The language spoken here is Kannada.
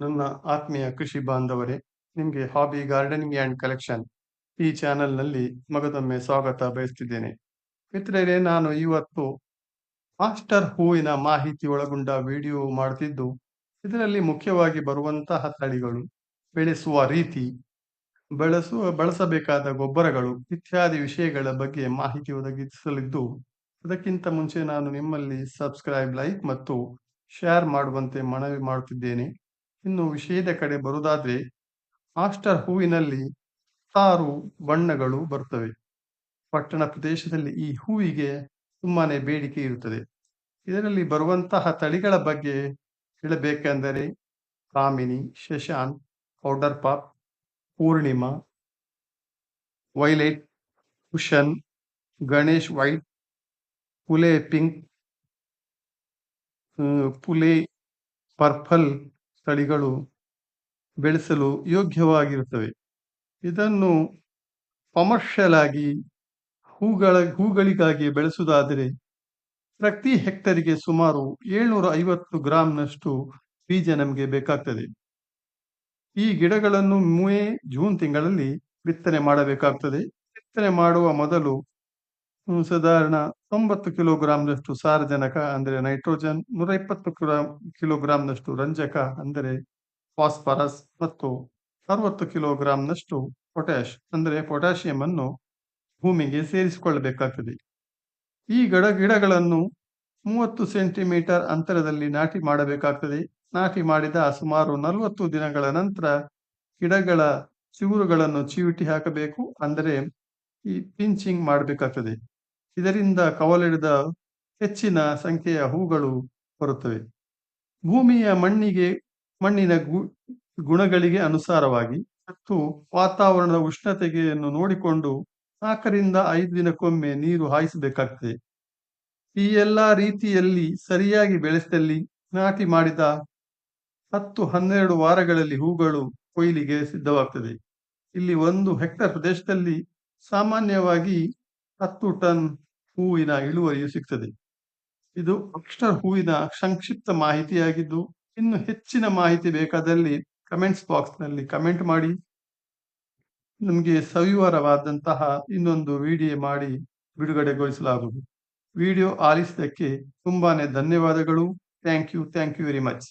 ನನ್ನ ಆತ್ಮೀಯ ಕೃಷಿ ಬಾಂಧವರೇ, ನಿಮಗೆ ಹಾಬಿ ಗಾರ್ಡನಿಂಗ್ ಆ್ಯಂಡ್ ಕಲೆಕ್ಷನ್ ಈ ಚಾನೆಲ್ನಲ್ಲಿ ಮಗದೊಮ್ಮೆ ಸ್ವಾಗತ ಬಯಸ್ತಿದ್ದೇನೆ. ಮಿತ್ರರೇ, ನಾನು ಇವತ್ತು ಮಾಸ್ಟರ್ ಹೂವಿನ ಮಾಹಿತಿ ಒಳಗೊಂಡ ವಿಡಿಯೋ ಮಾಡುತ್ತಿದ್ದು ಇದರಲ್ಲಿ ಮುಖ್ಯವಾಗಿ ಬರುವಂತಹ ತಳಿಗಳು, ಬೆಳೆಸುವ ರೀತಿ ಬಳಸುವ ಬಳಸಬೇಕಾದ ಗೊಬ್ಬರಗಳು ಇತ್ಯಾದಿ ವಿಷಯಗಳ ಬಗ್ಗೆ ಮಾಹಿತಿ ಒದಗಿಸಲಿದ್ದು, ಅದಕ್ಕಿಂತ ಮುಂಚೆ ನಾನು ನಿಮ್ಮಲ್ಲಿ ಸಬ್ಸ್ಕ್ರೈಬ್ ಲೈಕ್ ಮತ್ತು ಶೇರ್ ಮಾಡುವಂತೆ ಮನವಿ ಮಾಡುತ್ತಿದ್ದೇನೆ ಇನ್ನು ವಿಷಯದ ಕಡೆ ಬರುವುದಾದ್ರೆ ಆಸ್ಟರ್ ಹೂವಿನಲ್ಲಿ ಹತ್ತಾರು ಬಣ್ಣಗಳು ಬರ್ತವೆ ಪಟ್ಟಣ ಪ್ರದೇಶದಲ್ಲಿ ಈ ಹೂವಿಗೆ ತುಂಬಾನೇ ಬೇಡಿಕೆ ಇರುತ್ತದೆ. ಇದರಲ್ಲಿ ಬರುವಂತಹ ತಳಿಗಳ ಬಗ್ಗೆ ಹೇಳಬೇಕೆಂದರೆ Kamini Shashank powder pop, Purnima, violet, cushion, Ganesh white, Phule pink Phule purple ತಳಿಗಳು ಬೆಳೆಸಲು ಯೋಗ್ಯವಾಗಿರುತ್ತವೆ. ಇದನ್ನು ಕಮರ್ಷಿಯಲ್ ಆಗಿ ಹೂಗಳ, ಹೂಗಳಿಗಾಗಿ ಬೆಳೆಸುವುದಾದರೆ ಪ್ರತಿ ಹೆಕ್ಟರಿಗೆ ಸುಮಾರು ಏಳ್ನೂರ ಐವತ್ತು ಗ್ರಾಂನಷ್ಟು ಬೀಜ ನಮಗೆ ಬೇಕಾಗ್ತದೆ. ಈ ಗಿಡಗಳನ್ನು ಮೇ, ಜೂನ್ ತಿಂಗಳಲ್ಲಿ ಬಿತ್ತನೆ ಮಾಡಬೇಕಾಗ್ತದೆ. ಬಿತ್ತನೆ ಮಾಡುವ ಮೊದಲು ಸಾಧಾರಣ ತೊಂಬತ್ತು ಕಿಲೋಗ್ರಾಂನಷ್ಟು ಸಾರಜನಕ, ಅಂದರೆ ನೈಟ್ರೋಜನ್ ನೂರ ಇಪ್ಪತ್ತು ಕಿಲೋ ಕಿಲೋಗ್ರಾಂನಷ್ಟು ರಂಜಕ, ಅಂದರೆ ಫಾಸ್ಫರಸ್ ಮತ್ತು ಅರವತ್ತು ಕಿಲೋಗ್ರಾಂನಷ್ಟು ಪೊಟ್ಯಾಶ್, ಅಂದರೆ ಪೊಟ್ಯಾಷಿಯಂ ಅನ್ನು ಭೂಮಿಗೆ ಸೇರಿಸಿಕೊಳ್ಳಬೇಕಾಗ್ತದೆ. ಈ ಗಡ, ಗಿಡಗಳನ್ನು ಮೂವತ್ತು ಸೆಂಟಿಮೀಟರ್ ಅಂತರದಲ್ಲಿ ನಾಟಿ ಮಾಡಬೇಕಾಗ್ತದೆ. ನಾಟಿ ಮಾಡಿದ ಸುಮಾರು ನಲವತ್ತು ದಿನಗಳ ನಂತರ ಗಿಡಗಳ ಚಿಗುರುಗಳನ್ನು ಚಿವುಟಿ ಹಾಕಬೇಕು, ಅಂದರೆ ಈ ಪಿಂಚಿಂಗ್ ಮಾಡಬೇಕಾಗ್ತದೆ. ಇದರಿಂದ ಕವಲಿಡಿದ ಹೆಚ್ಚಿನ ಸಂಖ್ಯೆಯ ಹೂಗಳು ಬರುತ್ತವೆ ಭೂಮಿಯ ಮಣ್ಣಿಗೆ, ಮಣ್ಣಿನ ಗುಣಗಳಿಗೆ ಅನುಸಾರವಾಗಿ ಮತ್ತು ವಾತಾವರಣದ ಉಷ್ಣತೆಗೆಯನ್ನು ನೋಡಿಕೊಂಡು ನಾಲ್ಕರಿಂದ ಐದು ದಿನಕ್ಕೊಮ್ಮೆ ನೀರು ಹಾಯಿಸಬೇಕಾಗ್ತದೆ. ಈ ಎಲ್ಲ ರೀತಿಯಲ್ಲಿ ಸರಿಯಾಗಿ ಬೆಳೆಸಿದಲ್ಲಿ ನಾಟಿ ಮಾಡಿದ ಹತ್ತು ಹನ್ನೆರಡು ವಾರಗಳಲ್ಲಿ ಹೂಗಳು ಕೊಯ್ಲಿಗೆ ಸಿದ್ಧವಾಗ್ತದೆ. ಇಲ್ಲಿ ಒಂದು ಹೆಕ್ಟರ್ ಪ್ರದೇಶದಲ್ಲಿ ಸಾಮಾನ್ಯವಾಗಿ ಹತ್ತು ಟನ್ ಹೂವಿನ ಇಳುವರಿಯು ಸಿಗ್ತದೆ. ಇದು ಅಕ್ಷರ ಹೂವಿನ ಸಂಕ್ಷಿಪ್ತ ಮಾಹಿತಿಯಾಗಿದ್ದು, ಇನ್ನು ಹೆಚ್ಚಿನ ಮಾಹಿತಿ ಬೇಕಾದಲ್ಲಿ ಕಮೆಂಟ್ಸ್ ಬಾಕ್ಸ್ನಲ್ಲಿ ಕಮೆಂಟ್ ಮಾಡಿ. ನಮಗೆ ಸವಿವರವಾದಂತಹ ಇನ್ನೊಂದು ವಿಡಿಯೋ ಮಾಡಿ ಬಿಡುಗಡೆಗೊಳಿಸಲಾಗುವುದು. ವಿಡಿಯೋ ಆಲಿಸಿದ್ದಕ್ಕೆ ತುಂಬಾನೇ ಧನ್ಯವಾದಗಳು. Thank you thank you very much